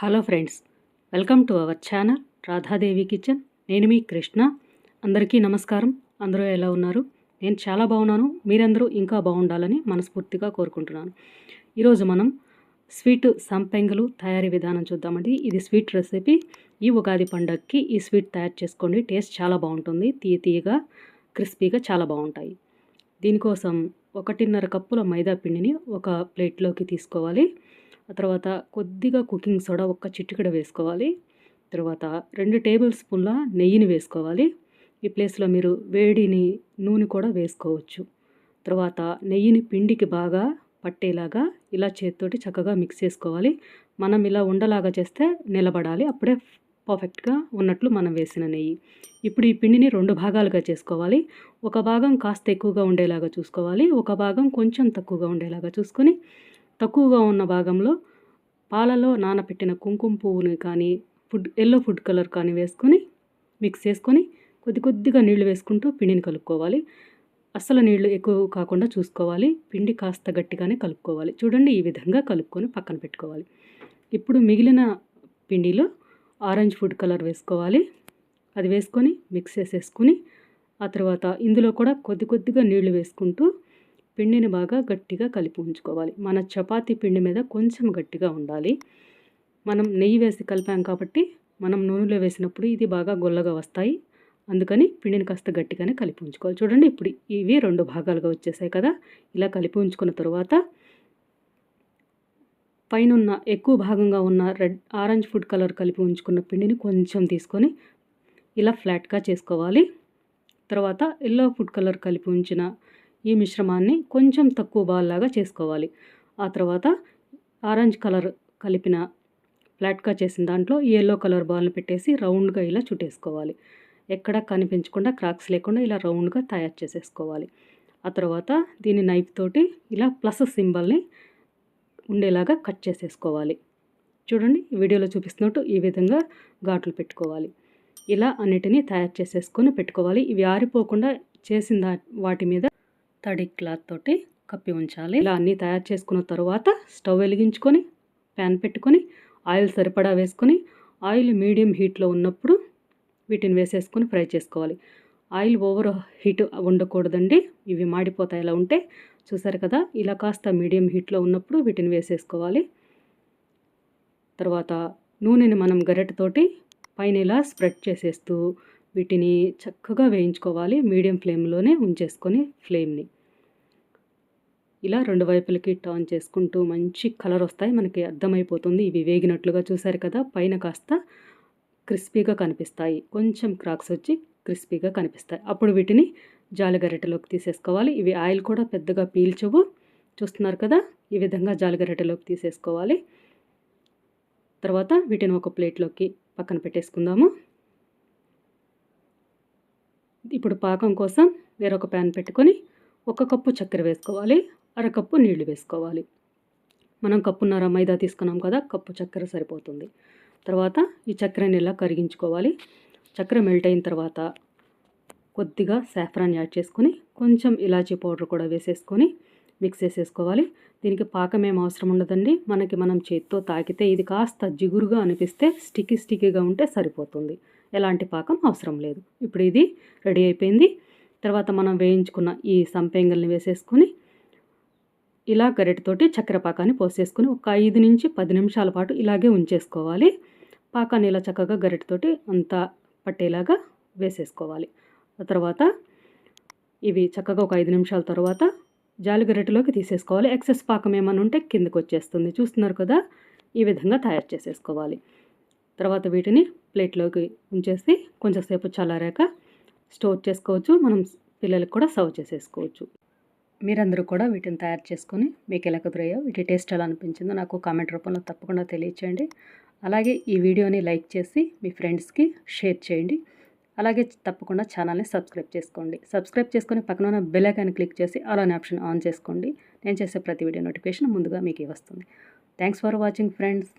Hello friends welcome to our channel Radhadevi kitchen. నేను మీ కృష్ణ. అందరికీ నమస్కారం. అందరూ ఎలా ఉన్నారు? నేను చాలా బాగున్నాను. మీరందరూ ఇంకా బాగుండాలని మనస్ఫూర్తిగా కోరుకుంటున్నాను. ఈరోజు మనం స్వీట్ సంపెంగలు తయారీ విధానం చూద్దామండి. ఇది స్వీట్ రెసిపీ. ఈ ఉగాది పండగకి ఈ స్వీట్ తయారు చేసుకోండి. టేస్ట్ చాలా బాగుంటుంది. తీయ తీయగా క్రిస్పీగా చాలా బాగుంటాయి. దీనికోసం ఒకటిన్నర కప్పుల మైదా పిండిని ఒక ప్లేట్లోకి తీసుకోవాలి. ఆ తర్వాత కొద్దిగా కుకింగ్ సోడా ఒక్క చిట్టుకడ వేసుకోవాలి. తర్వాత రెండు టేబుల్ స్పూన్ల నెయ్యిని వేసుకోవాలి. ఈ ప్లేస్లో మీరు వేడిని నూనె కూడా వేసుకోవచ్చు. తర్వాత నెయ్యిని పిండికి బాగా పట్టేలాగా ఇలా చేతితోటి చక్కగా మిక్స్ చేసుకోవాలి. మనం ఇలా ఉండలాగా చేస్తే నిలబడాలి. అప్పుడే పర్ఫెక్ట్గా ఉన్నట్లు మనం వేసిన నెయ్యి. ఇప్పుడు ఈ పిండిని రెండు భాగాలుగా చేసుకోవాలి. ఒక భాగం కాస్త ఎక్కువగా ఉండేలాగా చూసుకోవాలి. ఒక భాగం కొంచెం తక్కువగా ఉండేలాగా చూసుకొని తక్కువగా ఉన్న భాగంలో పాలలో నానబెట్టిన కుంకుమ పువ్వుని కానీ ఫుడ్ ఎల్లో ఫుడ్ కలర్ కానీ వేసుకొని మిక్స్ చేసుకొని కొద్ది కొద్దిగా నీళ్ళు వేసుకుంటూ పిండిని కలుపుకోవాలి. అస్సలు నీళ్ళు ఎక్కువ కాకుండా చూసుకోవాలి. పిండి కాస్త గట్టిగానే కలుపుకోవాలి. చూడండి ఈ విధంగా కలుపుకొని పక్కన పెట్టుకోవాలి. ఇప్పుడు మిగిలిన పిండిలో ఆరెంజ్ ఫుడ్ కలర్ వేసుకోవాలి. అది వేసుకొని మిక్స్ చేసేసుకుని ఆ తర్వాత ఇందులో కూడా కొద్ది కొద్దిగా నీళ్ళు వేసుకుంటూ పిండిని బాగా గట్టిగా కలిపి ఉంచుకోవాలి. మన చపాతీ పిండి మీద కొంచెం గట్టిగా ఉండాలి. మనం నెయ్యి వేసి కలిపాం కాబట్టి మనం నూనెలో వేసినప్పుడు ఇది బాగా గొల్లగా వస్తాయి. అందుకని పిండిని కాస్త గట్టిగానే కలిపి ఉంచుకోవాలి. చూడండి ఇప్పుడు ఇవి రెండు భాగాలుగా వచ్చేసాయి కదా. ఇలా కలిపి ఉంచుకున్న తర్వాత పైన ఉన్న ఎక్కువ భాగంగా ఉన్న రెడ్ ఆరెంజ్ ఫుడ్ కలర్ కలిపి ఉంచుకున్న పిండిని కొంచెం తీసుకొని ఇలా ఫ్లాట్గా చేసుకోవాలి. తర్వాత ఎల్లో ఫుడ్ కలర్ కలిపి ఉంచిన ఈ మిశ్రమాన్ని కొంచెం తక్కువ బాల్ లాగా చేసుకోవాలి. ఆ తర్వాత ఆరెంజ్ కలర్ కలిపిన ఫ్లాట్గా చేసిన దాంట్లో ఎల్లో కలర్ బాల్ని పెట్టేసి రౌండ్గా ఇలా చుట్టేసుకోవాలి. ఎక్కడ కనిపించకుండా క్రాక్స్ లేకుండా ఇలా రౌండ్గా తయారు చేసేసుకోవాలి. ఆ తర్వాత దీని నైఫ్ తోటి ఇలా ప్లస్ సింబల్ని ఉండేలాగా కట్ చేసేసుకోవాలి. చూడండి వీడియోలో చూపిస్తున్నట్టు ఈ విధంగా ఘాట్లు పెట్టుకోవాలి. ఇలా అన్నిటినీ తయారు చేసేసుకొని పెట్టుకోవాలి. ఇవి ఆరిపోకుండా చేసిన వాటి మీద తడి క్లాత్ తోటి కప్పి ఉంచాలి. ఇలా అన్నీ తయారు చేసుకున్న తర్వాత స్టవ్ వెలిగించుకొని ప్యాన్ పెట్టుకొని ఆయిల్ సరిపడా వేసుకొని ఆయిల్ మీడియం హీట్లో ఉన్నప్పుడు వీటిని వేసేసుకొని ఫ్రై చేసుకోవాలి. ఆయిల్ ఓవర్ హీట్ ఉండకూడదండి. ఇవి మాడిపోతాయి ఇలా ఉంటే. చూసారు కదా ఇలా కాస్త మీడియం హీట్లో ఉన్నప్పుడు వీటిని వేసేసుకోవాలి. తర్వాత నూనెని మనం గరిటతోటి పైన ఇలా స్ప్రెడ్ చేసేస్తూ వీటిని చక్కగా వేయించుకోవాలి. మీడియం ఫ్లేమ్లోనే ఉంచేసుకొని ఫ్లేమ్ని. ఇలా రెండు వైపులకి టర్న్ చేసుకుంటూ మంచి కలర్ వస్తాయి. మనకి అర్థమైపోతుంది. ఇవి వేగినట్లుగా చూసారు కదా. పైన కాస్త క్రిస్పీగా కనిపిస్తాయి. కొంచెం క్రాక్స్ వచ్చి క్రిస్పీగా కనిపిస్తాయి. అప్పుడు వీటిని జాలిగరిటెలోకి తీసేసుకోవాలి. ఇవి ఆయిల్ కూడా పెద్దగా పీల్చవు. చూస్తున్నారు కదా? ఈ విధంగా జాలిగరిటెలోకి తీసేసుకోవాలి. తర్వాత వీటిని ఒక ప్లేట్లోకి పక్కన పెట్టేసుకుందాము. ఇప్పుడు పాకం కోసం వేరొక ప్యాన్ పెట్టుకొని ఒక కప్పు చక్కెర వేసుకోవాలి అరకప్పు నీళ్ళు వేసుకోవాలి. మనం కప్పున్నర మైదా తీసుకున్నాం కదా కప్పు చక్కెర సరిపోతుంది. తర్వాత ఈ చక్కెరని ఇలా కరిగించుకోవాలి? చక్కెర మెల్ట్ అయిన తర్వాత కొద్దిగా సాఫ్రాన్ యాడ్ చేసుకొని కొంచెం ఇలాచీ పౌడర్ కూడా వేసేసుకొని మిక్స్ చేసేసుకోవాలి. దీనికి పాకం ఏం అవసరం ఉండదండి. మనకి మనం చేత్తో తాకితే ఇది కాస్త జిగురుగా అనిపిస్తే స్టిక్కీ స్టిక్కీగా ఉంటే సరిపోతుంది. ఎలాంటి పాకం అవసరం లేదు. ఇప్పుడు ఇది రెడీ అయిపోయింది. తర్వాత మనం వేయించుకున్న ఈ సంపెంగల్ని వేసేసుకొని ఇలా గరిటతోటి చక్కెర పాకాన్ని పోసేసుకొని ఒక ఐదు నుంచి పది నిమిషాల పాటు ఇలాగే ఉంచేసుకోవాలి. పాకాన్ని ఇలా చక్కగా గరిటతోటి అంతా పట్టేలాగా వేసేసుకోవాలి. ఆ తర్వాత ఇవి చక్కగా ఒక ఐదు నిమిషాల తర్వాత జాలి గరిటెలోకి తీసేసుకోవాలి. ఎక్సెస్ పాకం ఏమైనా ఉంటే కిందకు వచ్చేస్తుంది. చూస్తున్నారు కదా? ఈ విధంగా తయారు చేసేసుకోవాలి. తర్వాత వీటిని ప్లేట్లోకి ఉంచేసి కొంచెంసేపు చల్లారాక స్టోర్ చేసుకోవచ్చు. మనం పిల్లలకు కూడా సర్వ్ చేసేసుకోవచ్చు. మీరందరూ కూడా వీటిని తయారు చేసుకొని మీకు ఎలా కుదిరాయో వీటి టేస్ట్ ఎలా అనిపించిందో నాకు కామెంట్ రూపంలో తప్పకుండా తెలియచేయండి. అలాగే ఈ వీడియోని లైక్ చేసి మీ ఫ్రెండ్స్కి షేర్ చేయండి. అలాగే తప్పకుండా ఛానల్ని సబ్స్క్రైబ్ చేసుకోండి. సబ్స్క్రైబ్ చేసుకొని పక్కన ఉన్న బెల్ ఐకాన్ క్లిక్ చేసి అలానే ఆప్షన్ ఆన్ చేసుకోండి. నేను చేసే ప్రతి వీడియో నోటిఫికేషన్ ముందుగా మీకు వస్తుంది. Thanks for watching friends.